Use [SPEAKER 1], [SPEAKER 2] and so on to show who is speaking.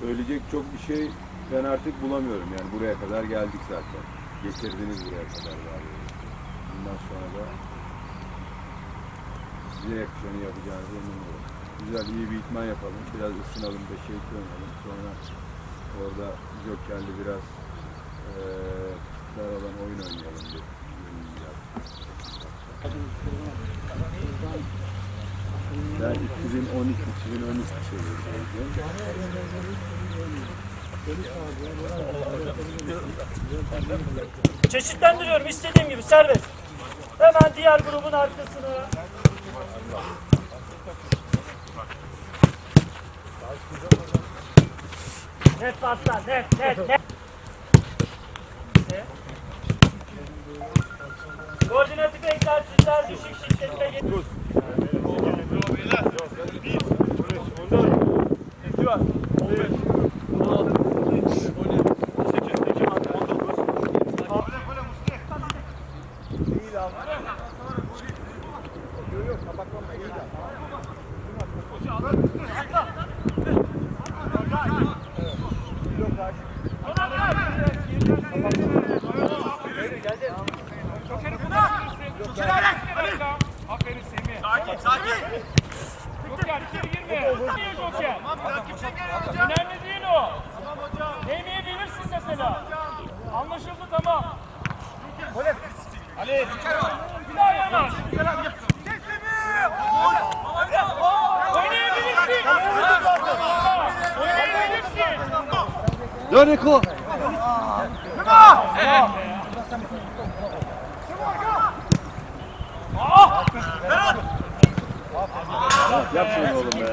[SPEAKER 1] söyleyecek çok bir şey ben artık bulamıyorum. Yani buraya kadar geldik zaten. Getirdiniz buraya kadar galiba. Bundan sonra da size yakışanı yapacağınıza eminim. Güzel iyi bir itman yapalım. Biraz ısınalım, beşe iki oynayalım. Sonra orada Joker'li biraz eee dar oyun oynayalım. Ben 2012-2013 seviyorum.
[SPEAKER 2] Çeşitlendiriyorum istediğim gibi serbest. Hemen diğer grubun arkasını. Net paslar, net, net, net. Koordinatif egzersizler düşük şiddetle getir.
[SPEAKER 3] Anlaşıldı tamam. Ali. Bir daha yanaş. Oynayabilirsin. Oynayabilirsin.
[SPEAKER 4] Dön Eko.
[SPEAKER 1] Yap şunu oğlum be.